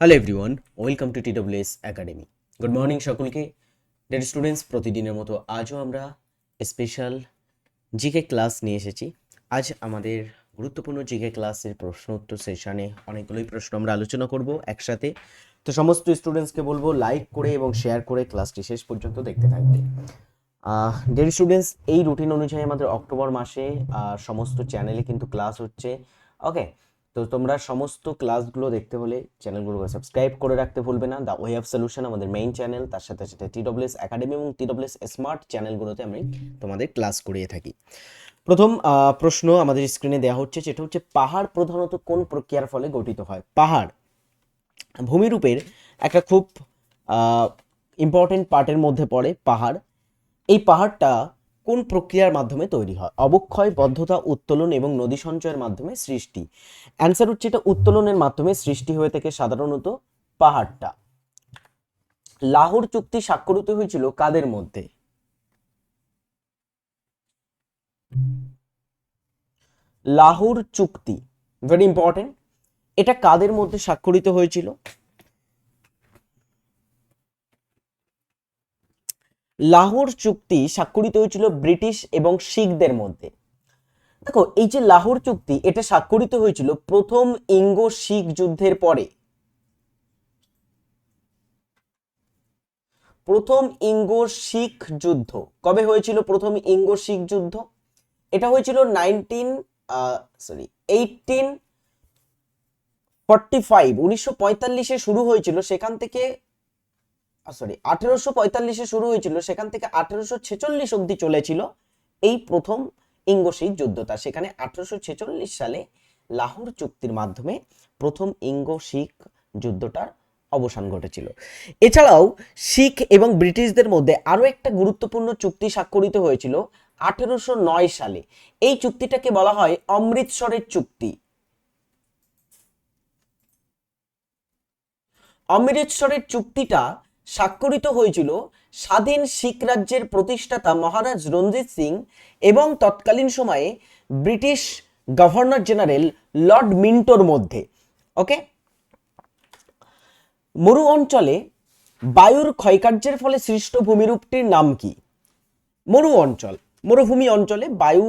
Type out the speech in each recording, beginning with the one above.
Hello everyone welcome to TWS academy good morning সকলকে। Dear students প্রতিদিনের মতো আজও আমরা স্পেশাল জিকে ক্লাস নিয়ে এসেছি। আজ আমাদের গুরুত্বপূর্ণ জিকে ক্লাসের প্রশ্ন উত্তর সেশনে অনেকগুলোই প্রশ্ন আমরা আলোচনা করব একসাথে। তো সমস্ত স্টুডেন্টসকে বলব লাইক করে এবং শেয়ার করে ক্লাসটি শেষ পর্যন্ত দেখতে থাকবে। ডেড স্টুডেন্টস এই রুটিন অনুযায়ী আমাদের অক্টোবর মাসে সমস্ত চ্যানেলে কিন্তু ক্লাস হচ্ছে। ওকে তো তোমরা সমস্ত ক্লাসগুলো দেখতে হলে চ্যানেলগুলোকে সাবস্ক্রাইব করে রাখতে ভুলবে না। দ্য ওয়ে অফ সলিউশন আমাদের মেইন চ্যানেল তার সাথে সাথে টি টিডব্লিউএস একাডেমি এবং টি টিডব্লিউএস স্মার্ট চ্যানেলগুলোতে আমি তোমাদের ক্লাস করিয়ে থাকি। প্রথম প্রশ্ন আমাদের স্ক্রিনে দেওয়া হচ্ছে, যেটা হচ্ছে পাহাড় প্রধানত কোন প্রক্রিয়ার ফলে গঠিত হয়? পাহাড় ভূমিরূপের একটা খুব ইম্পর্টেন্ট পার্টের মধ্যে পড়ে পাহাড়। এই পাহাড়টা কোন প্রক্রিয়ার মাধ্যমে তৈরি হয়? অবক্ষয়, বদ্ধতা, উত্তোলন এবং নদী সঞ্চয়ের মাধ্যমে সৃষ্টি। অ্যান্সার হচ্ছে এটা উত্তোলনের মাধ্যমে সৃষ্টি হয়ে থাকে সাধারণত পাহাড়টা। লাহোর চুক্তি স্বাক্ষরিত হয়েছিল কাদের মধ্যে? লাহোর চুক্তি ভেরি ইম্পর্টেন্ট এটা কাদের মধ্যে স্বাক্ষরিত হয়েছিল? লাহোর চুক্তি স্বাক্ষরিত হয়েছিল ব্রিটিশ এবং শিখদের মধ্যে। দেখো, এই যে লাহোর চুক্তি, এটা স্বাক্ষরিত হয়েছিল প্রথম ইঙ্গো শিখ যুদ্ধের পরে। প্রথম ইঙ্গো শিখ যুদ্ধ। কবে হয়েছিল প্রথম ইঙ্গো শিখ যুদ্ধ? এটা হয়েছিল nineteen sorry eighteen forty five উনিশশো শুরু হয়েছিল, সেখান থেকে সরি আঠেরোশো পঁয়তাল্লিশে শুরু হয়েছিল, সেখান থেকে আঠেরোশো ছেচল্লিশ অব্দি চলেছিল এই প্রথম ইঙ্গো শিখ যুদ্ধটা। সেখানে আঠেরোশো ছেচল্লিশ সালে লাহোর চুক্তির মাধ্যমে প্রথম ইঙ্গ-শিখ যুদ্ধটার অবসান ঘটেছিল। এছাড়াও শিখ এবং ব্রিটিশদের মধ্যে আরও একটা গুরুত্বপূর্ণ চুক্তি স্বাক্ষরিত হয়েছিল আঠেরোশো নয় সালে। এই চুক্তিটাকে বলা হয় অমৃতসরের চুক্তি। অমৃতসরের চুক্তিটা স্বাক্ষরিত হয়েছিল স্বাধীন শিখ রাজ্যের প্রতিষ্ঠাতা মহারাজ রঞ্জিত সিং এবং তৎকালীন সময়ে ব্রিটিশ গভর্নর জেনারেল লর্ড মিন্টোর মধ্যে, ওকে? মরু অঞ্চলে বায়ুর ক্ষয়কার্যের ফলে সৃষ্ট ভূমিরূপটির নাম কি? মরু অঞ্চল। মরুভূমি অঞ্চলে বায়ু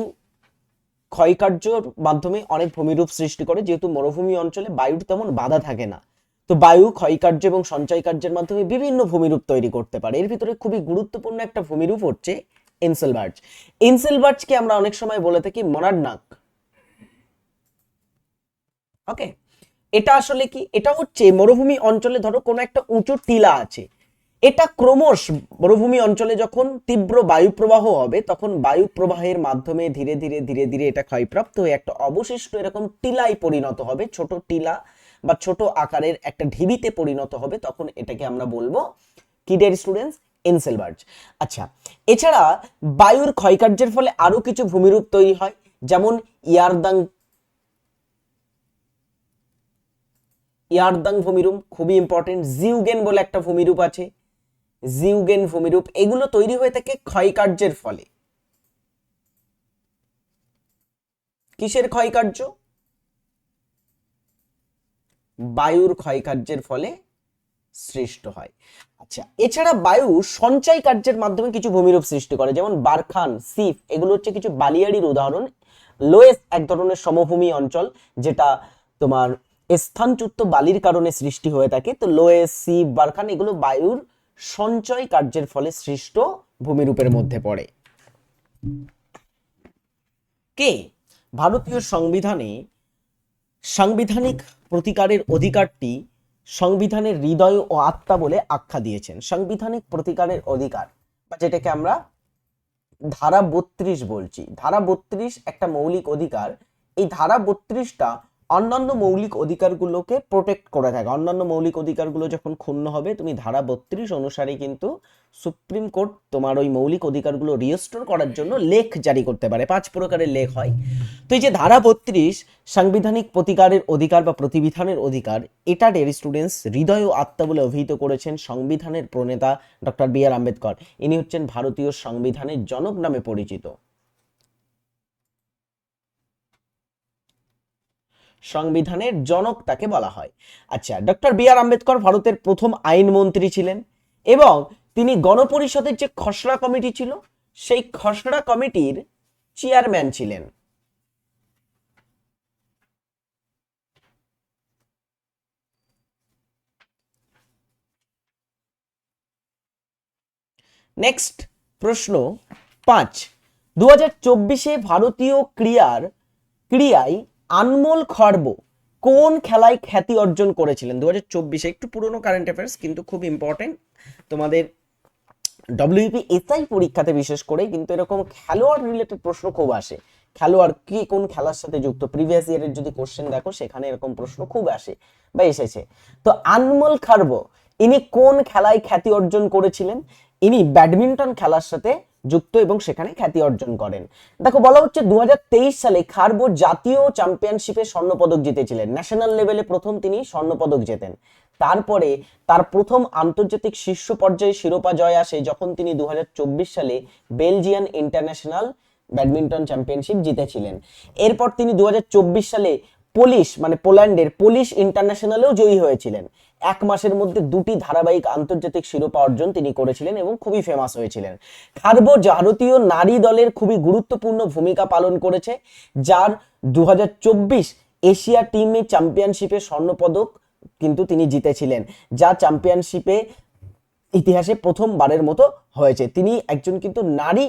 ক্ষয়কার্যর মাধ্যমে অনেক ভূমিরূপ সৃষ্টি করে, যেহেতু মরুভূমি অঞ্চলে বায়ুর তেমন বাধা থাকে না। তো বায়ু, ক্ষয়কার্য এবং সঞ্চয় কার্যের মাধ্যমে বিভিন্ন ভূমিরূপ তৈরি করতে পারে। এর ভিতরে খুবই গুরুত্বপূর্ণ একটা ভূমিরূপ হচ্ছে ইনসেলবার্জ ইনসেলবার্জকে আমরা অনেক সময় বলে থাকি মনাডনাক ওকে এটা আসলে কি? এটা হচ্ছে মরুভূমি অঞ্চলে ধরো কোনো একটা উঁচু টিলা আছে। এটা ক্রমশ মরুভূমি অঞ্চলে যখন তীব্র বায়ু প্রবাহ হবে, তখন বায়ু প্রবাহের মাধ্যমে ধীরে ধীরে ধীরে ধীরে এটা ক্ষয়প্রাপ্ত হয়ে একটা অবশিষ্ট এরকম টিলায় পরিণত হবে, ছোট টিলা। বা ছোট আকারের একটা ঢিবিতে পরিণত হবে, তখন এটাকে আমরা বলব কিডের স্টুডেন্টস এনসেলবার্জ আচ্ছা এছাড়া বায়ুর ক্ষয়কার্যের ফলে আরও কিছু ভূমিরূপ তৈরি হয়, যেমন ইয়ারদাং ইয়ারদাং ভূমিরূপ খুবই ইম্পর্টেন্ট জিউগেন বলে একটা ভূমিরূপ আছে। জিউগেন ভূমিরূপ, এগুলো তৈরি হয়ে থাকে ক্ষয়কার্যের ফলে। কিসের ক্ষয়কার্য? বায়ুর ক্ষয়কার্যের ফলে সৃষ্ট হয়। আচ্ছা এছাড়া বায়ু সঞ্চয় কার্যের মাধ্যমে কিছু ভূমিরূপ সৃষ্টি করে, যেমন বারখান, সিফ, এগুলো হচ্ছে কিছু বালিয়াড়ির উদাহরণ। লোয়েস এক ধরনের সমভূমি অঞ্চল যেটা তোমার স্থানচ্যুত বালির কারণে সৃষ্টি হয়ে থাকে। তো লোয়েস, সিফ, বারখান এগুলো বায়ুর সঞ্চয় কার্যের ফলে সৃষ্ট ভূমিরূপের মধ্যে পড়ে। কে? ভারতীয় সংবিধানে সাংবিধানিক প্রতিকারের অধিকারটি সংবিধানের হৃদয় ও আত্মা বলে আখ্যা দিয়েছেন। সাংবিধানিক প্রতিকারের অধিকার, বা যেটাকে আমরা ধারা বত্রিশ বলছি। ধারা বত্রিশ একটা মৌলিক অধিকার। এই ধারা বত্রিশটা অন্যান্য মৌলিক অধিকারগুলোকে প্রোটেক্ট করে থাকে। অন্যান্য মৌলিক অধিকারগুলো যখন ক্ষুণ্ণ হবে, তুমি ধারা বত্রিশ অনুসারে কিন্তু সুপ্রিম কোর্ট তোমার ওই মৌলিক অধিকারগুলো রিস্টোর করার জন্য লেখ জারি করতে পারে। পাঁচ প্রকারের লেখ হয়। তো এই যে ধারা বত্রিশ, সাংবিধানিক প্রতিকারের অধিকার বা প্রতিবিধানের অধিকার এটা ডের স্টুডেন্টস হৃদয় ও আত্মা বলে অভিহিত করেছেন সংবিধানের প্রণেতা ডক্টর বি আর আম্বেদকর। ইনি হচ্ছেন ভারতীয় সংবিধানের জনক নামে পরিচিত। সংবিধানের জনক তাকে বলা হয়। আচ্ছা ডক্টর বি আর আম্বেদকর ভারতের প্রথম আইনমন্ত্রী ছিলেন এবং তিনি গণপরিষদের যে খসড়া কমিটি ছিল, সেই খসড়া কমিটির চেয়ারম্যান ছিলেন। নেক্সট প্রশ্ন পাঁচ। দু চব্বিশে ভারতীয় ক্রীড়ার ক্রিয়ায় আনমোল খর্ব কোন খেলায় খ্যাতি অর্জন করেছিলেন? দু হাজার চব্বিশে একটু পুরনো কারেন্ট অ্যাফেয়ার্স কিন্তু খুব ইম্পর্টেন্ট তোমাদের ডব্লিউপি এসআই পরীক্ষাতে বিশেষ করে কিন্তু এরকম খেলোয়াড় রিলেটেড প্রশ্ন খুব আসে। খেলোয়াড় কি কোন খেলার সাথে যুক্ত? প্রিভিয়াস ইয়ারের যদি কোশ্চেন দেখো, সেখানে এরকম প্রশ্ন খুব আসে বা এসেছে। তো আনমোল খারব ইনি কোন খেলায় খ্যাতি অর্জন করেছিলেন? ইনি ব্যাডমিন্টন খেলার সাথে যুক্ত এবং সেখানে খ্যাতি অর্জন করেন। দেখো, বলা হচ্ছে দুহাজার তেইশ সালে খারবো জাতীয় চ্যাম্পিয়নশিপে স্বর্ণপদক জিতেছিলেন। ন্যাশনাল লেভেলে প্রথম তিনি স্বর্ণপদক জেতেন। তারপরে তার প্রথম আন্তর্জাতিক শীর্ষ পর্যায়ে শিরোপা জয় আসে যখন তিনি দু হাজার চব্বিশ সালে বেলজিয়ান ইন্টারন্যাশনাল ব্যাডমিন্টন চ্যাম্পিয়নশিপ জিতেছিলেন। এরপর তিনি দু হাজার চব্বিশ সালে পোলিশ মানে পোল্যান্ডের পোলিশ ইন্টারন্যাশনালেও জয়ী হয়েছিলেন। এক মাসের মধ্যে দুটি ধারাবাহিক আন্তর্জাতিক শিরোপা অর্জন তিনি করেছিলেন এবং খুবই ফেমাস হয়েছিলেন। খারবো ভারতীয় নারী দলের খুবই গুরুত্বপূর্ণ ভূমিকা পালন করেছে, যার দু হাজার চব্বিশ এশিয়া টিমে চ্যাম্পিয়নশিপে স্বর্ণপদক কিন্তু তিনি জিতেছিলেন, যা চ্যাম্পিয়নশিপে ইতিহাসে প্রথমবারের মতো হয়েছে। তিনি একজন কিন্তু নারী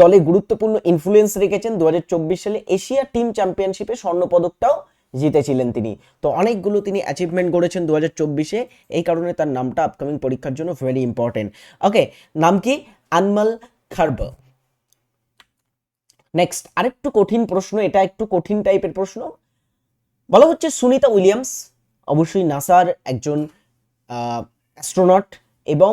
দলে গুরুত্বপূর্ণ ইনফ্লুয়েন্স রেখেছেন দু হাজার চব্বিশ সালে এশিয়া টিম চ্যাম্পিয়নশিপে স্বর্ণপদকটাও জিতেছিলেন তিনি। তো অনেকগুলো তিনি অ্যাচিভমেন্ট করেছেন দু হাজার চব্বিশে এই কারণে তার নামটা আপকামিং পরীক্ষার জন্য ভেরি ইম্পর্টেন্ট ওকে নাম কি? আনমল খারব। নেক্সট আরেকটু কঠিন প্রশ্ন, এটা একটু কঠিন টাইপের প্রশ্ন। বলা হচ্ছে সুনিতা উইলিয়ামস, অবশ্যই নাসার একজন অ্যাস্ট্রোনট এবং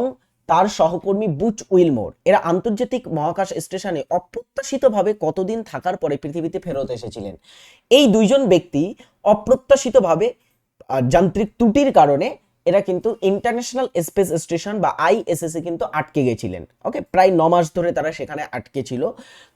তার সহকর্মী বুচ উইলমোর। এরা আন্তর্জাতিক মহাকাশ স্টেশনে অপ্রত্যাশিতভাবে কতদিন থাকার পরে পৃথিবীতে ফেরত এসেছিলেন। এই দুইজন ব্যক্তি অপ্রত্যাশিতভাবে যান্ত্রিক ত্রুটির কারণে এরা কিন্তু ইন্টারন্যাশনাল স্পেস স্টেশন বা আইএসএস কিন্তু আটকে গেছিলেন। ওকে, প্রায় ন মাস ধরে তারা সেখানে আটকে ছিল।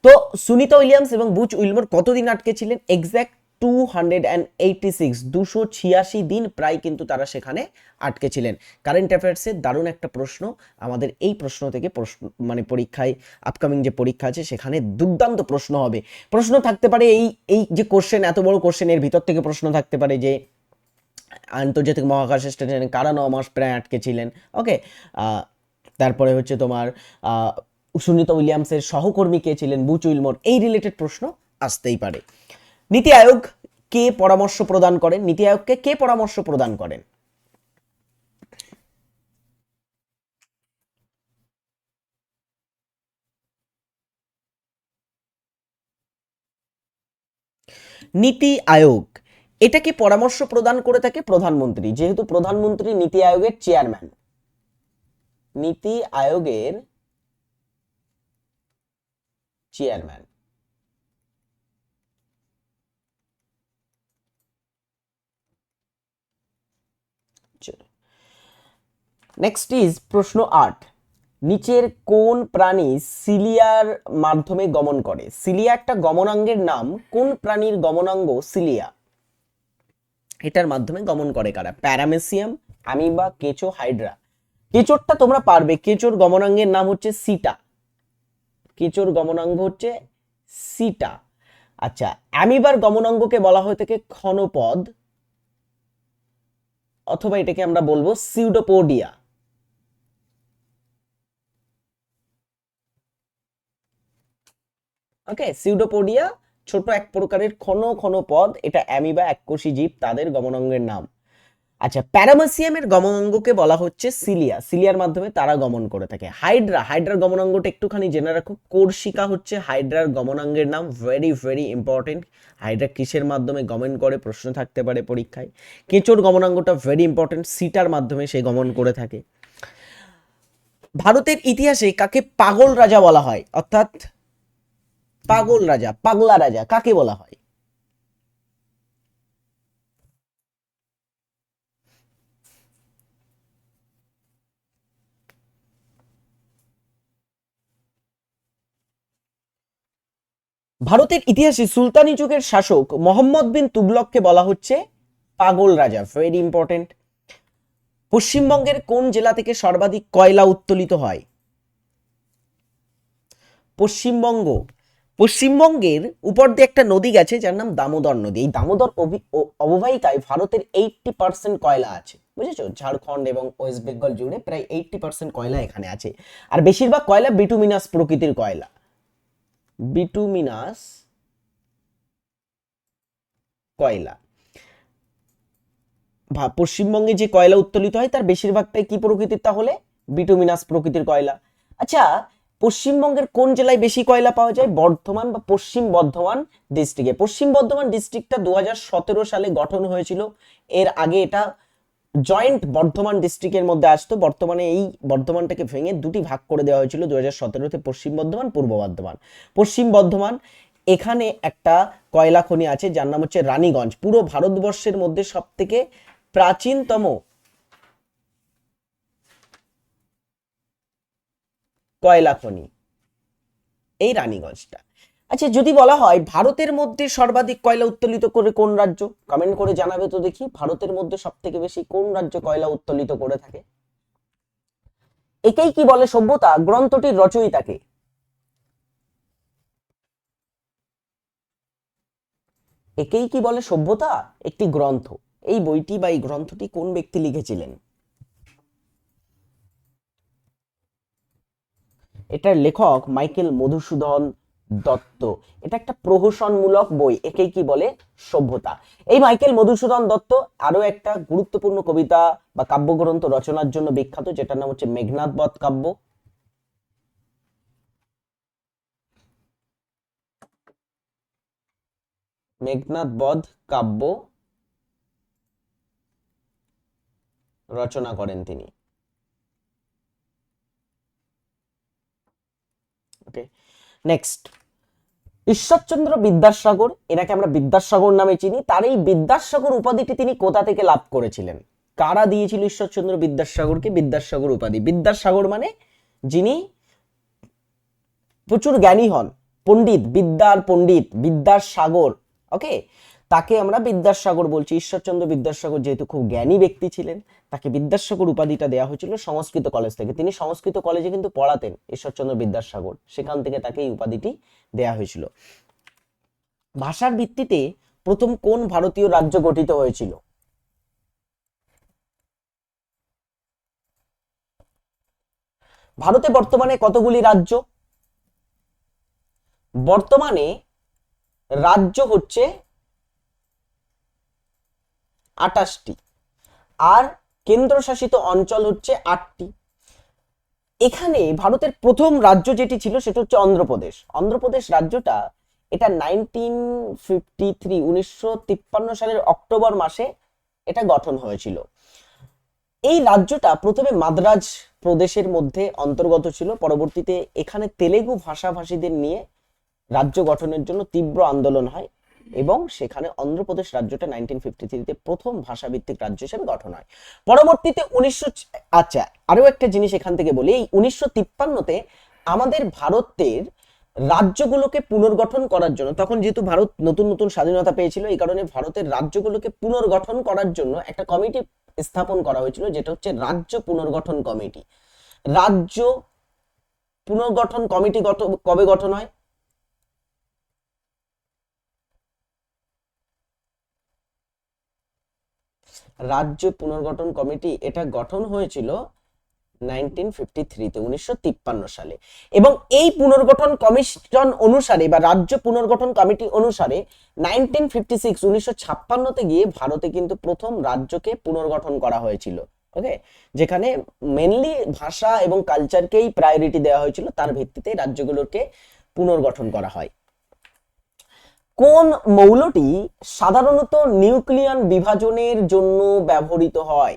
তো সুনিতা উইলিয়ামস এবং বুচ উইলমোর কতদিন আটকে ছিলেন? Exact two hundred and eighty six দুশো ছিয়াশি দিন প্রায় কিন্তু তারা সেখানে আটকে ছিলেন। কারেন্ট অ্যাফেয়ার্সের দারুণ একটা প্রশ্ন। আমাদের এই প্রশ্ন থেকে প্রশ্ন মানে পরীক্ষায় আপকামিং যে পরীক্ষা আছে, সেখানে দুর্দান্ত প্রশ্ন হবে। প্রশ্ন থাকতে পারে এই এই যে কোশ্চেন এত বড় কোশ্চেন এর ভিতর থেকে প্রশ্ন থাকতে পারে যে, আন্তর্জাতিক মহাকাশ স্টেশনে কারা ন মাস প্রায় আটকে ছিলেন? ওকে তারপরে হচ্ছে তোমার সুনিতা উইলিয়ামসের সহকর্মী কে ছিলেন? বুচ উইলমোর এই রিলেটেড প্রশ্ন আসতেই পারে। নীতি আয়োগ কে পরামর্শ প্রদান করেন? নীতি আয়োগকে কে পরামর্শ প্রদান করেন? নীতি আয়োগ। এটাকে পরামর্শ প্রদান করে থাকে প্রধানমন্ত্রী, যেহেতু প্রধানমন্ত্রী নীতি আয়োগের চেয়ারম্যান। নীতি আয়োগের চেয়ারম্যান। নেক্সট ইজ প্রশ্ন আট। নিচের কোন প্রাণী সিলিয়ার মাধ্যমে গমন করে? সিলিয়া একটা গমনাঙ্গের নাম। কোন প্রাণীর গমনাঙ্গ সিলিয়া? এটার মাধ্যমে গমন করে কারা? প্যারামেসিয়াম, অ্যামিবা, কেঁচো, হাইড্রা। কেঁচোরটা তোমরা পারবে। কেঁচোর গমনাঙ্গের নাম হচ্ছে সিটা। কেঁচোর গমনাঙ্গ হচ্ছে সিটা। আচ্ছা অ্যামিবার গমনাঙ্গকে বলা হয়ে থাকে ক্ষণপদ অথবা এটাকে আমরা বলব সিউডোপোডিয়া। ওকে সিউডোপোডিয়া ছোট এক প্রকারের ক্ষণ ক্ষণ পদ, এটা অ্যামিবা এককোষী জীব, তাদের গমনাঙ্গের নাম। আচ্ছা প্যারামাসিয়ামের গমনাঙ্গকে বলা হচ্ছে সিলিয়া সিলিয়ার মাধ্যমে তারা গমন করে থাকে। হাইড্রা হাইড্রার গমনাঙ্গটা একটুখানি জেনে রাখো। কোর্সিকা হচ্ছে হাইড্রার গমনাঙ্গের নাম ভেরি ভেরি ইম্পর্টেন্ট হাইড্রা কিসের মাধ্যমে গমন করে, প্রশ্ন থাকতে পারে পরীক্ষায়। কেঁচোর গমনাঙ্গটা ভেরি ইম্পর্টেন্ট সিটার মাধ্যমে সে গমন করে থাকে। ভারতের ইতিহাসে কাকে পাগল রাজা বলা হয়? অর্থাৎ পাগল রাজা, পাগলা রাজা, কাকে বলা হয়? ভারতের ইতিহাসে সুলতানি যুগের শাসক মোহাম্মদ বিন তুগলককে বলা হচ্ছে পাগল রাজা ভেরি ইম্পর্টেন্ট পশ্চিমবঙ্গের কোন জেলা থেকে সর্বাধিক কয়লা উত্তোলিত হয়? পশ্চিমবঙ্গ পশ্চিমবঙ্গের উপর দিয়ে একটা নদী গেছে, যার নাম দামোদর নদী। এই দামোদর অববাহিকায় ভারতের এইটটি পার্সেন্ট কয়লা আছে। বুঝেছ? ঝাড়খণ্ড এবং ওয়েস্ট বেঙ্গল জুড়ে প্রায় এইটটি পার্সেন্ট কয়লা এখানে আছে। আর বেশিরভাগ কয়লা বিটুমিনাস প্রকৃতির কয়লা। বিটুমিনাস কয়লা। পশ্চিমবঙ্গে যে কয়লা উত্তোলিত হয়, তার বেশিরভাগটাই কি প্রকৃতির তাহলে? বিটুমিনাস প্রকৃতির কয়লা। আচ্ছা পশ্চিমবঙ্গের কোন জেলায় বেশি কয়লা পাওয়া যায়? বর্ধমান বা পশ্চিম বর্ধমান ডিস্ট্রিক্টে পশ্চিম বর্ধমান ডিস্ট্রিক্টটা দু হাজার সতেরো সালে গঠন হয়েছিল। এর আগে এটা জয়েন্ট বর্ধমান ডিস্ট্রিক্টের মধ্যে আসতো। বর্তমানে এই বর্ধমানটাকে ভেঙে দুটি ভাগ করে দেওয়া হয়েছিল দু হাজার সতেরোতে পশ্চিম বর্ধমান, পূর্ব বর্ধমান। পশ্চিম বর্ধমান এখানে একটা কয়লা খনি আছে, যার নাম হচ্ছে রানীগঞ্জ। পুরো ভারতবর্ষের মধ্যে সব থেকে প্রাচীনতম কয়লা খনি এই রানীগঞ্জটা। আচ্ছা যদি বলা হয় ভারতের মধ্যে সর্বাধিক কয়লা উত্তোলিত করে কোন রাজ্য? কমেন্ট করে জানাবে তো দেখি, ভারতের মধ্যে সব থেকে বেশি কোন রাজ্য কয়লা উত্তোলিত করে থাকে? একেই কি বলে সভ্যতা? গ্রন্থটির রচয়িতাকে একেই কি বলে সভ্যতা? একটি গ্রন্থ। এই বইটি বা এই গ্রন্থটি কোন ব্যক্তি লিখেছিলেন? এটার লেখক মাইকেল মধুসূদন দত্ত। এটা একটা প্রহসনমূলক বই, একেই কি বলে? সভ্যতা। এই মাইকেল মধুসূদন দত্ত আরও একটা গুরুত্বপূর্ণ কবিতা বা কাব্যগ্রন্থ রচনার জন্য বিখ্যাত, যেটার নাম হচ্ছে মেঘনাথ বধ কাব্য। মেঘনাথ বধ কাব্য রচনা করেন তিনি। ওকে নেক্সট ঈশ্বরচন্দ্র বিদ্যাসাগর, এনাকে আমরা বিদ্যাসাগর নামে চিনি, তার এই বিদ্যাসাগর উপাধিটি তিনি কোথা থেকে লাভ করেছিলেন? কারা দিয়েছিল ঈশ্বরচন্দ্র বিদ্যাসাগরকে? বিদ্যাসাগর উপাধি। বিদ্যাসাগর মানে যিনি প্রচুর জ্ঞানী হন। পণ্ডিত, বিদ্যার পণ্ডিত, বিদ্যার সাগর ওকে তাকে আমরা বিদ্যাসাগর বলছি। ঈশ্বরচন্দ্র বিদ্যাসাগর যেহেতু খুব জ্ঞানী ব্যক্তি ছিলেন, তাকে বিদ্যাসাগর উপাধিটা দেওয়া হয়েছিল সংস্কৃত কলেজ থেকে। তিনি সংস্কৃত কলেজে কিন্তু পড়াতেন ঈশ্বরচন্দ্র বিদ্যাসাগর। সেখান থেকে তাকে এই উপাধিটি দেওয়া হয়েছিল। ভাষার ভিত্তিতে প্রথম কোন ভারতীয় রাজ্য গঠিত হয়েছিল? ভারতে বর্তমানে কতগুলি রাজ্য? বর্তমানে রাজ্য হচ্ছে আটাশটি আর কেন্দ্রশাসিত অঞ্চল হচ্ছে আটটি। এখানে ভারতের প্রথম রাজ্য যেটি ছিল সেটা হচ্ছে অন্ধ্রপ্রদেশ। অন্ধ্রপ্রদেশ রাজ্যটা এটা নাইনটিন ফিফটি থ্রি, উনিশশো তিপ্পান্ন সালের অক্টোবর মাসে এটা গঠন হয়েছিল। এই রাজ্যটা প্রথমে মাদ্রাজ প্রদেশের মধ্যে অন্তর্গত ছিল। পরবর্তীতে এখানে তেলেগু ভাষাভাষীদের নিয়ে রাজ্য গঠনের জন্য তীব্র আন্দোলন হয়। এবং সেখানে অন্ধ্রপ্রদেশ রাজ্যটা নাইনটিন ফিফটি থ্রিতে প্রথম ভাষাভিত্তিক রাজ্য হিসেবে গঠন হয়। পরবর্তীতে উনিশশো আচ্ছা আরও একটা জিনিস এখান থেকে বলি, এই উনিশশো তিপ্পান্নতে আমাদের ভারতের রাজ্যগুলোকে পুনর্গঠন করার জন্য, তখন যেহেতু ভারত নতুন নতুন স্বাধীনতা পেয়েছিল, এই কারণে ভারতের রাজ্যগুলোকে পুনর্গঠন করার জন্য একটা কমিটি স্থাপন করা হয়েছিল, যেটা হচ্ছে রাজ্য পুনর্গঠন কমিটি। রাজ্য পুনর্গঠন কমিটি কবে গঠন হয়? রাজ্য পুনর্গঠন কমিটি এটা গঠন হয়েছিল নাইনটিন ফিফটি থ্রিতে, উনিশশো তিপ্পান্ন সালে। এবং এই পুনর্গঠন কমিশন অনুসারে বা রাজ্য পুনর্গঠন কমিটি অনুসারে নাইনটিন ফিফটি সিক্স, উনিশশো ছাপ্পান্নতে গিয়ে ভারতে কিন্তু প্রথম রাজ্যকে পুনর্গঠন করা হয়েছিল। ওকে? যেখানে মেনলি ভাষা এবং কালচারকেই প্রায়োরিটি দেওয়া হয়েছিল, তার ভিত্তিতে রাজ্যগুলোকে পুনর্গঠন করা হয়। কোন মৌলটি সাধারণত নিউক্লিয়ান বিভাজনের জন্য ব্যবহৃত হয়?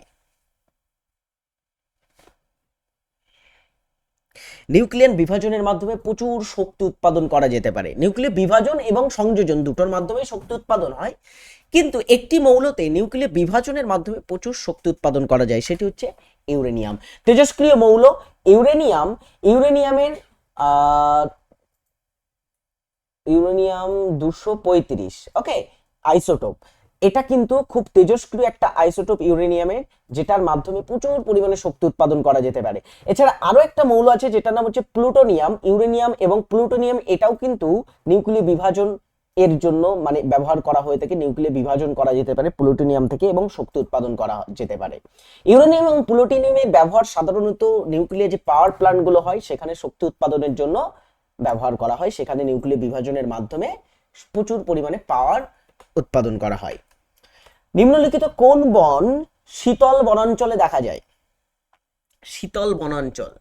নিউক্লিয়ান বিভাজনের মাধ্যমে প্রচুর শক্তি উৎপাদন করা যেতে পারে। নিউক্লিয় বিভাজন এবং সংযোজন দুটোর মাধ্যমে শক্তি উৎপাদন হয়। কিন্তু একটি মৌলতে নিউক্লিয় বিভাজনের মাধ্যমে প্রচুর শক্তি উৎপাদন করা যায়, সেটি হচ্ছে ইউরেনিয়াম। তেজস্ক্রিয় মৌল ইউরেনিয়াম। ইউরেনিয়ামের ইউরেনিয়াম দুশো পঁয়ত্রিশ, ওকে? আইসোটোপ। এটা কিন্তু খুব তেজস্ক্রিয় একটা আইসোটোপ ইউরেনিয়ামের যেটার মাধ্যমে প্রচুর পরিমাণে শক্তি উৎপাদন করা যেতে পারে। এছাড়া আরও একটা মৌল আছে, যেটার নাম হচ্ছে প্লুটোনিয়াম, ইউরেনিয়াম এবং প্লুটোনিয়াম এটাও কিন্তু নিউক্লিয় বিভাজন এর জন্য মানে ব্যবহার করা হয়ে থাকে, নিউক্লিয় বিভাজন করা যেতে পারে, প্লুটোনিয়াম থেকে এবং শক্তি উৎপাদন করা যেতে পারে। ইউরেনিয়াম এবং প্লুটোনিয়ামের ব্যবহার সাধারণত নিউক্লিয়ার যে পাওয়ার প্ল্যান্টগুলো হয়, সেখানে শক্তি উৎপাদনের জন্য ব্যবহার করা হয়, সেখানে নিউক্লিয় বিভাজনের মাধ্যমে প্রচুর পরিমাণে পাওয়ার উৎপাদন করা হয়। নিম্নলিখিত কোন বন শীতল বনাঞ্চলে দেখা যায়? শীতল বনাঞ্চল।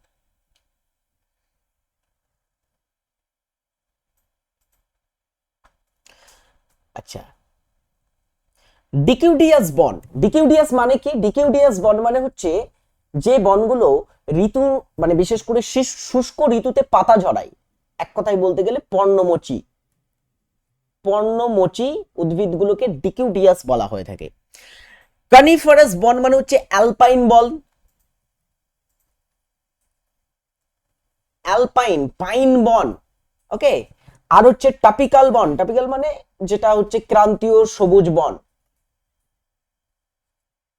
আচ্ছা। ডিকিউডিয়াস বন। ডিকিউডিয়াস মানে কি? ডিকিউডিয়াস বন মানে হচ্ছে যে বনগুলো ঋতু মানে বিশেষ করে শুষ্ক ঋতুতে পাতা ঝরায়। এক কথায় বলতে গেলে পর্ণমোচী। পর্ণমোচী উদ্ভিদগুলোকে ডিকিউডিয়াস বলা হয়ে থাকে। কনিফারাস বন মানে হচ্ছে অ্যালপাইন বল। অ্যালপাইন, পাইন বন ওকে আর হচ্ছে টপিক্যাল বন। টপিক্যাল মানে যেটা হচ্ছে ক্রান্তীয় সবুজ বন।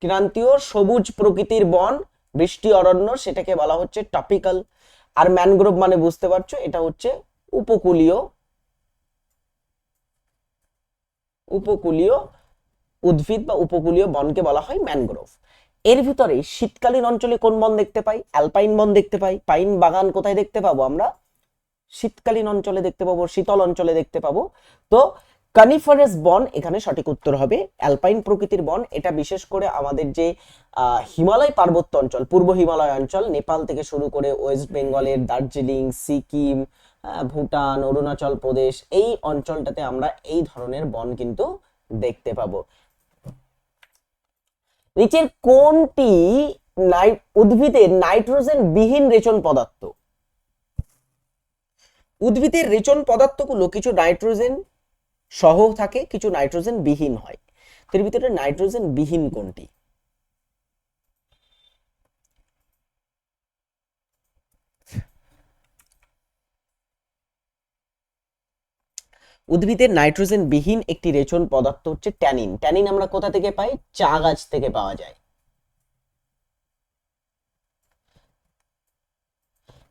ক্রান্তীয় সবুজ প্রকৃতির বন, বৃষ্টি, অরণ্য, সেটাকে বলা হচ্ছে টপিক্যাল। আর ম্যানগ্রোভ মানে বুঝতে পারছ, এটা হচ্ছে উপকূলীয় উপকূলীয় উদ্ভিদ বা উপকূলীয় বনকে বলা হয় ম্যানগ্রোভ এর ভিতরে শীতকালীন অঞ্চলে কোন বন দেখতে পাই? অ্যালপাইন বন দেখতে পাই। পাইন বাগান কোথায় দেখতে পাবো আমরা? শীতকালীন অঞ্চলে দেখতে পাবো, শীতল অঞ্চলে দেখতে পাবো। তো কানিফারাস বন এখানে সঠিক উত্তর হবে। অ্যালপাইন প্রকৃতির বন, এটা বিশেষ করে আমাদের যে হিমালয় পার্বত্য অঞ্চল, পূর্ব হিমালয় অঞ্চল, নেপাল থেকে শুরু করে ওয়েস্ট বেঙ্গলের দার্জিলিং, সিকিম ভুটান, অরুণাচল প্রদেশ, এই অঞ্চলটাতে আমরা এই ধরনের বন কিন্তু দেখতে পাবো। নিচের কোনটি উদ্ভিদের নাইট্রোজেন বিহীন রেচন পদার্থ? উদ্ভিদের রেচন পদার্থগুলো কিছু নাইট্রোজেন সহ থাকে, কিছু নাইট্রোজেন বিহীন হয়। এর ভিতরে নাইট্রোজেন বিহীন কোনটি? উদ্ভিদের নাইট্রোজেন বিহীন একটি রেচন পদার্থ হচ্ছে ট্যানিন। ট্যানিন আমরা কোথা থেকে পাই? চা গাছ থেকে পাওয়া যায়।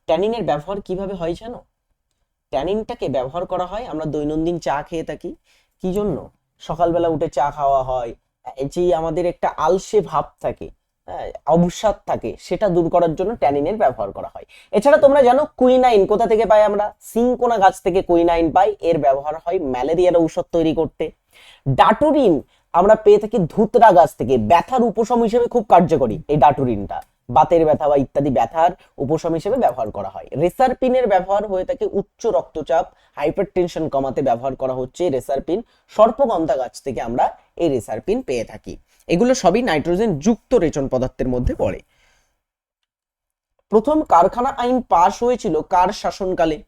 ট্যানিনের ব্যবহার কীভাবে হয় জানো? ট্যানিনটাকে ব্যবহার করা হয় আমরা দৈনন্দিন চা খেয়ে থাকি। কি জন্য? সকালবেলা উঠে চা খাওয়া হয় যে আমাদের একটা আলসে ভাব থাকে হ্যাঁ, অবসাদ থাকে সেটা দূর করার জন্য ট্যানিনের ব্যবহার করা হয়। এছাড়া তোমরা জানো কুইনাইন কোথা থেকে পাই আমরা? সিংকোনা গাছ থেকে কুইনাইন পাই এর ব্যবহার হয় ম্যালেরিয়ার ঔষধ তৈরি করতে। ডাটুরিন আমরা পেয়ে থাকি ধুতরা গাছ থেকে ব্যথার উপশম হিসেবে খুব কার্যকরী এই ডাটুরিনটা। বাতের ব্যথা বা ইত্যাদি ব্যথার উপশম হিসেবে ব্যবহার করা হয়। রেসারপিনের ব্যবহার হয়ে থাকে উচ্চ রক্তচাপ, হাইপারটেনশন কমাতে ব্যবহার করা হচ্ছে রেসারপিন। সর্পগন্ধা গাছ থেকে আমরা এই রেসারপিন পেয়ে থাকি। এগুলো সবই নাইট্রোজেন যুক্ত রেচন পদার্থের মধ্যে পড়ে। প্রথম কারখানা আইন পাশ হয়েছিল কার শাসনকালে?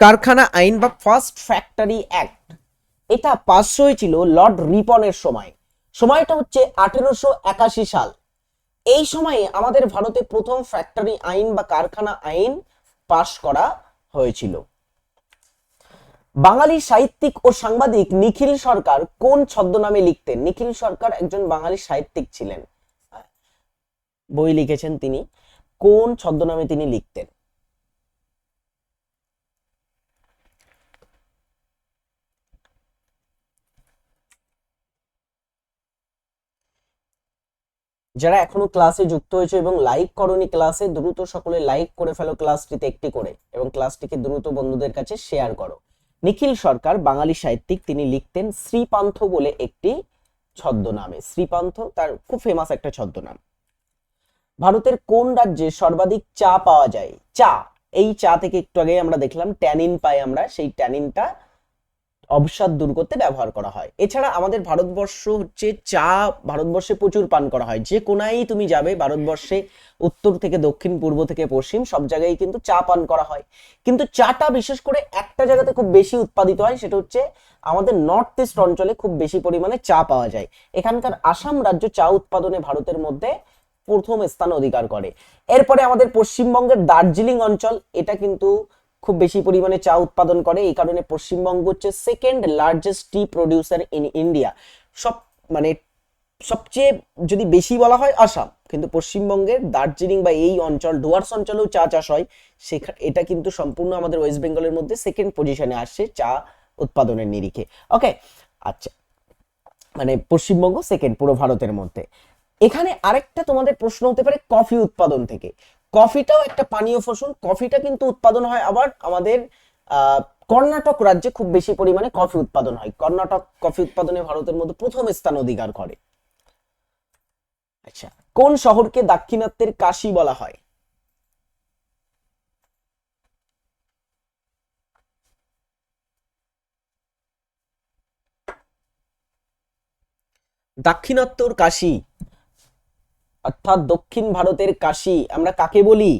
কারখানা আইন বা ফার্স্ট ফ্যাক্টরি অ্যাক্ট এটা পাস হয়েছিল লর্ড রিপনের সময়। সময়টা হচ্ছে আঠেরোশো একাশি সাল। এই সময়ে আমাদের ভারতে প্রথম ফ্যাক্টরি আইন বা কারখানা আইন পাশ করা হয়েছিল। বাঙালি সাহিত্যিক ও সাংবাদিক নিখিল সরকার কোন ছদ্মনামে লিখতেন? নিখিল সরকার একজন বাঙালি সাহিত্যিক ছিলেন। বই লিখেছেন তিনি। কোন ছদ্মনামে তিনি লিখতেন? যারা এখনও ক্লাসে যুক্ত হয়েছে এবং লাইক করনি ক্লাসে দ্রুত সকলে লাইক করে ফেলো ক্লাসটিতে একটি করে এবং ক্লাসটিকে দ্রুত বন্ধুদের কাছে শেয়ার করো। নিখিল সরকার, বাঙালি সাহিত্যিক, তিনি লিখতেন শ্রীপান্থ বলে একটি ছদ্মনামে। শ্রীপান্থ তার খুব ফেমাস একটা ছদ্মনাম। ভারতের কোন রাজ্যে সর্বাধিক চা পাওয়া যায়? চা। এই চা থেকে একটু আগে আমরা দেখলাম ট্যানিন পাই আমরা। সেই ট্যানিনটা অবসাদ দূর করতে ব্যবহার করা হয়। এছাড়া আমাদের ভারতবর্ষ হচ্ছে চা ভারতবর্ষে প্রচুর পান করা হয়, যে কোনায় তুমি যাবে ভারতবর্ষে, উত্তর থেকে দক্ষিণ, পূর্ব থেকে পশ্চিম, সব জায়গায় কিন্তু চা পান করা হয়। কিন্তু চাটা বিশেষ করে একটা জায়গাতে খুব বেশি উৎপাদিত হয়, সেটা হচ্ছে আমাদের নর্থ ইস্ট অঞ্চলে খুব বেশি পরিমাণে চা পাওয়া যায়। এখানকার আসাম রাজ্য চা উৎপাদনে ভারতের মধ্যে প্রথম স্থান অধিকার করে। এরপরে আমাদের পশ্চিমবঙ্গের দার্জিলিং অঞ্চল, এটা কিন্তু খুব বেশি পরিমাণে চা উৎপাদন করে, এই কারণে পশ্চিমবঙ্গ হচ্ছে second largest tea producer in India সব মানে সবচেয়ে যদি বেশি বলা হয় আসাম, কিন্তু পশ্চিমবঙ্গের দার্জিলিং বা এই অঞ্চল, ডুয়ার্স অঞ্চলেও চা চাষ হয়, সেখা, এটা কিন্তু সম্পূর্ণ আমাদের ওয়েস্ট বেঙ্গলের মধ্যে সেকেন্ড পজিশনে আসছে চা উৎপাদনের নিরিখে। ওকে আচ্ছা। মানে পশ্চিমবঙ্গ সেকেন্ড পুরো ভারতের মধ্যে। এখানে আরেকটা তোমাদের প্রশ্ন হতে পারে, কফি উৎপাদন থেকে। কফিটাও একটা পানীয় ফসল, কফিটা কিন্তু উৎপাদন হয় আবার আমাদের কর্ণাটক রাজ্যে খুব বেশি পরিমাণে কফি উৎপাদন হয়। কর্ণাটক কফি উৎপাদনে ভারতের মধ্যে প্রথম স্থান অধিকার করে। আচ্ছা কোন শহরকে দাক্ষিণাত্যের কাশি বলা হয়? দাক্ষিণাত্যর কাশী। অর্থাৎ দক্ষিণ ভারতের কাশী, আমরা কাকে বলি?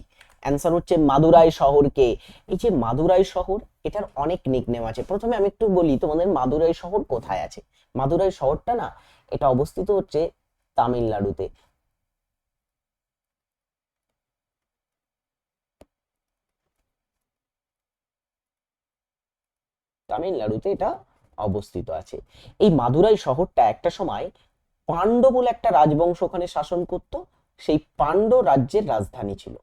অ্যান্সার হচ্ছে মাদুরাই শহরকে। এই যে মাদুরাই শহর, এটার অনেক নিকনেম আছে। প্রথমে আমি একটু বলি, তোমাদের মাদুরাই শহর কোথায় আছে? মাদুরাই শহরটা না, এটা অবস্থিত হচ্ছে তামিলনাড়ুতে। তামিলনাড়ুতে এটা অবস্থিত আছে। এই মাদুরাই শহরটা একটা সময় পাণ্ড বলে একটা রাজবংশ ওখানে শাসন করত, সেই পাণ্ড রাজ্যের রাজধানী ছিল।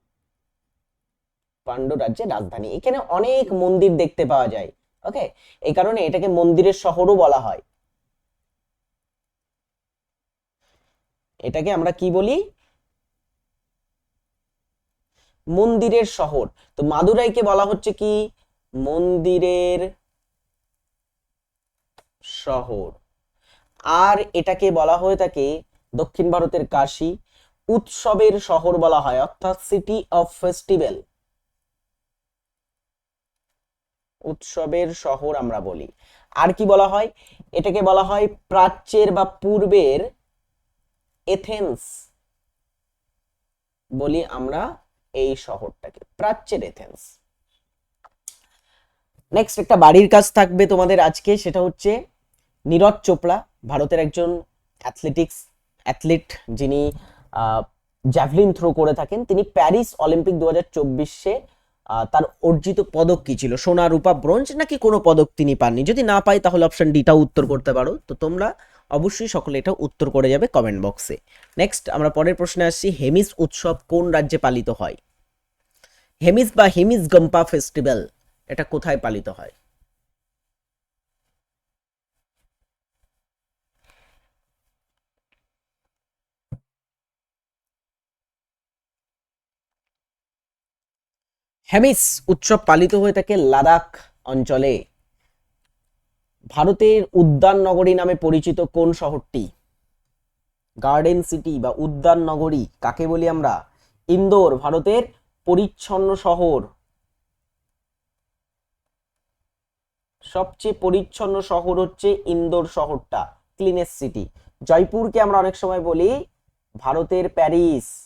পাণ্ড রাজ্যের রাজধানী। এখানে অনেক মন্দির দেখতে পাওয়া যায়, ওকে? এই কারণে এটাকে মন্দিরের শহরও বলা হয়। এটাকে আমরা কি বলি? মন্দিরের শহর। তো মাদুরাইকে বলা হচ্ছে কি? মন্দিরের শহর। আর এটাকে বলা হয়ে থাকে দক্ষিণ ভারতের কাশি উৎসবের শহর বলা হয়, অর্থাৎ সিটি অফ ফেস্টিভ্যাল উৎসবের শহর আমরা বলি। আর কি বলা হয়? এটাকে বলা হয় প্রাচ্যের বা পূর্বের এথেন্স বলি আমরা এই শহরটাকে, প্রাচ্যের এথেন্স নেক্সট একটা বাড়ির কাজ থাকবে তোমাদের আজকে, সেটা হচ্ছে নীরজ চোপড়া ভারতের একজন অ্যাথলেটিক্স অ্যাথলিট যিনি জ্যাভলিন থ্রো করে থাকেন। তিনি প্যারিস অলিম্পিক দু হাজার চব্বিশে তার অর্জিত পদক কি ছিল? সোনা, রূপা, ব্রোঞ্জ নাকি কোনো পদক তিনি পাননি? যদি না পাই তাহলে অপশন ডিটাও উত্তর করতে পারো। তো তোমরা অবশ্যই সকলে এটা উত্তর করে যাবে কমেন্ট বক্সে নেক্সট আমরা পরের প্রশ্নে আসছি, হেমিস উৎসব কোন রাজ্যে পালিত হয়? হেমিস বা হেমিস গম্পা ফেস্টিভ্যাল এটা কোথায় পালিত হয়? হ্যামিস উৎসব পালিত হয়ে থাকে লাদাখ অঞ্চলে। ভারতের উদ্যান নগরী নামে পরিচিত কোন শহরটি? গার্ডেন সিটি বা উদ্যান নগরী কাকে বলি আমরা? ইন্দোর, ভারতের পরিচ্ছন্ন শহর। সবচেয়ে পরিচ্ছন্ন শহর হচ্ছে ইন্দোর শহরটা, ক্লিনেস্ট সিটি। জয়পুরকে আমরা অনেক সময় বলি ভারতের প্যারিস।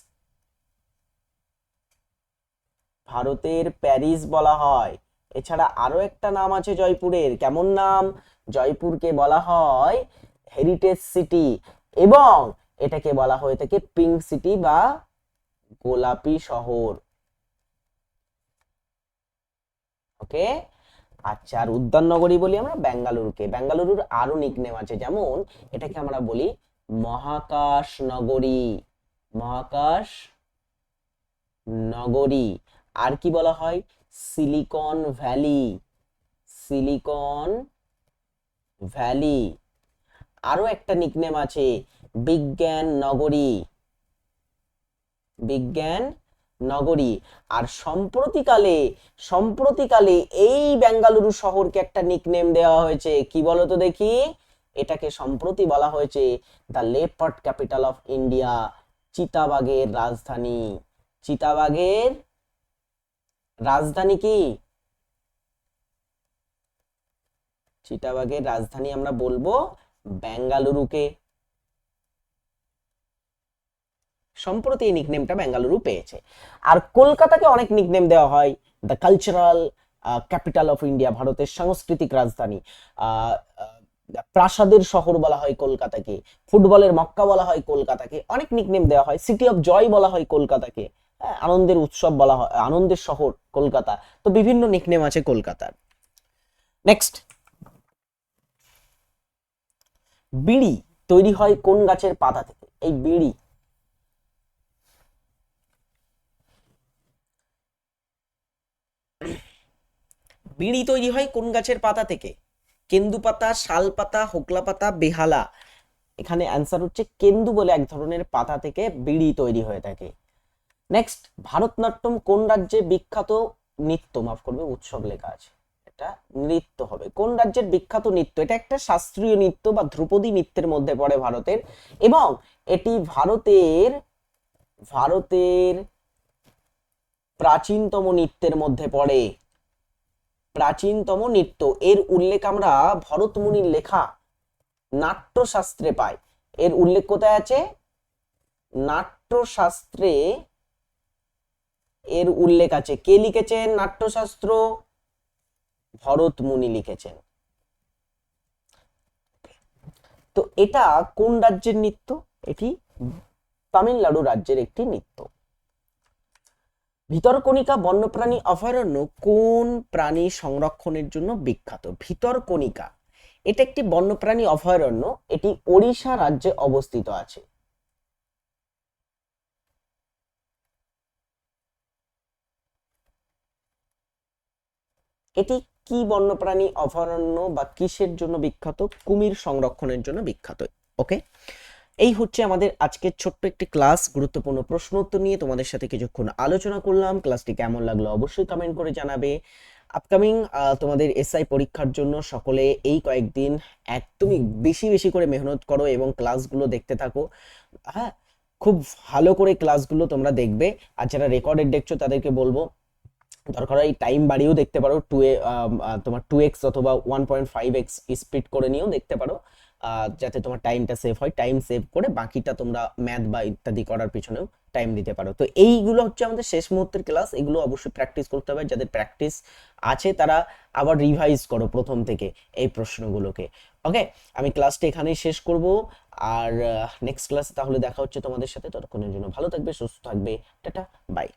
ভারতের প্যারিস বলা হয়। এছাড়া আরও একটা নাম আছে জয়পুরের। কেমন নাম? জয়পুরকে বলা হয় হেরিটেজ সিটি এবং এটাকে বলা হয়ে থাকে পিঙ্ক সিটি বা গোলাপি শহর। ওকে? আচ্ছা আর উদ্যান নগরী বলি আমরা বেঙ্গালুরুকে বেঙ্গালুরুর আরও নিকনেম আছে। যেমন এটাকে আমরা বলি মহাকাশ নগরী মহাকাশ নগরী আর কি বলা হয়? সিলিকন ভ্যালি সিলিকন ভ্যালি আরও একটা নিকনেম আছে, বিজ্ঞান নগরী। বিজ্ঞান নগরী। আর সম্প্রতিকালে সম্প্রতিকালে এই বেঙ্গালুরু শহরকে একটা নিকনেম দেওয়া হয়েছে। কি বলতো দেখি? এটাকে সম্প্রতি বলা হয়েছে the leopard capital of India চিতাবাগের রাজধানী। চিতাবাগের রাজধানী কি? চিতাবাগের রাজধানী আমরা বলব বেঙ্গালুরুকে। সম্প্রতি এই নিকনেমটা বেঙ্গালুরু পেয়েছে। আর কলকাতাকে অনেক নিকনেম দেওয়া হয়। The cultural capital of India ভারতের সাংস্কৃতিক রাজধানী। প্রাসাদের শহর বলা হয় কলকাতাকে। ফুটবলের মক্কা বলা হয় কলকাতাকে। অনেক নিকনেম দেওয়া হয়। সিটি অফ জয় বলা হয় কলকাতাকে। আনন্দের উৎসব বলা হয়, আনন্দের শহর কলকাতা। তো বিভিন্ন নিকনেম আছে কলকাতার নেক্সট বিড়ি তৈরি হয় কোন গাছের পাতা থেকে? এই বিড়ি। বিড়ি তৈরি হয় কোন গাছের পাতা থেকে? কেন্দু পাতা, শাল পাতা, হোকলা পাতা, বেহালা। এখানে অ্যান্সার হচ্ছে কেন্দু বলে এক ধরনের পাতা থেকে বিড়ি তৈরি হয়ে থাকে। নেক্সট ভারতনাট্যম কোন রাজ্যে বিখ্যাত নৃত্য? মাফ করবে, উৎসব লেখা আছে। এটা নৃত্য হবে। কোন রাজ্যের বিখ্যাত নৃত্য? এটা একটা শাস্ত্রীয় নৃত্য বা ধ্রুপদী নৃত্যের মধ্যে পড়ে ভারতের। এবং এটি ভারতের ভারতের প্রাচীনতম নৃত্যের মধ্যে পড়ে। প্রাচীনতম নৃত্য। এর উল্লেখ আমরা ভরতমুনির লেখা নাট্যশাস্ত্রে পাই। এর উল্লেখ কোথায় আছে? নাট্যশাস্ত্রে এর উল্লেখ আছে। কে লিখেছেন? নাট্যশাস্ত্র ভরত মুনি লিখেছেন। তো এটা কোন রাজ্যের নৃত্য? এটি তামিলনাড়ু রাজ্যের একটি নৃত্য। ভিতরকণিকা বন্যপ্রাণী অভয়ারণ্য কোন প্রাণী সংরক্ষণের জন্য বিখ্যাত? ভিতরকণিকা। এটা একটি বন্যপ্রাণী অভয়ারণ্য। এটি ওড়িশা রাজ্যে অবস্থিত আছে। এটি কি বন্যপ্রাণী অভয়ারণ্য বা কিসের জন্য বিখ্যাত? কুমির সংরক্ষণের জন্য বিখ্যাত। ওকে এই হচ্ছে আমাদের আজকের ছোট্ট একটি ক্লাস গুরুত্বপূর্ণ প্রশ্ন উত্তর নিয়ে তোমাদের সাথে কিছুক্ষণ আলোচনা করলাম। ক্লাসটি কেমন লাগল অবশ্যই কমেন্ট করে জানাবে। আপকামিং তোমাদের এসআই পরীক্ষার জন্য সকলে এই কয়েকদিন একদমই বেশি বেশি করে মেহনত করো এবং ক্লাসগুলো দেখতে থাকো। হ্যাঁ খুব ভালো করে ক্লাসগুলো তোমরা দেখবে। আর যারা রেকর্ডেড দেখছ তাদেরকে বলব দরকার হয় টাইম বাড়িয়েও দেখতে পারো টু এ তোমার টু এক্স অথবা one point five X speed করে নিয়েও দেখতে পারো যাতে তোমার টাইমটা সেভ হয়। টাইম সেভ করে বাকিটা তোমরা ম্যাথ বা ইত্যাদি করার পিছনেও টাইম দিতে পারো। তো এইগুলো হচ্ছে আমাদের শেষ মুহূর্তের ক্লাস এগুলো অবশ্যই প্র্যাকটিস করতে হবে। যাদের প্র্যাকটিস আছে, তারা আবার রিভাইজ করো প্রথম থেকে এই প্রশ্নগুলোকে। ওকে আমি ক্লাসটা এখানেই শেষ করব। আর নেক্সট ক্লাসে তাহলে দেখা হচ্ছে তোমাদের সাথে। ততক্ষণের জন্য ভালো থাকবে, সুস্থ থাকবে। Tata bye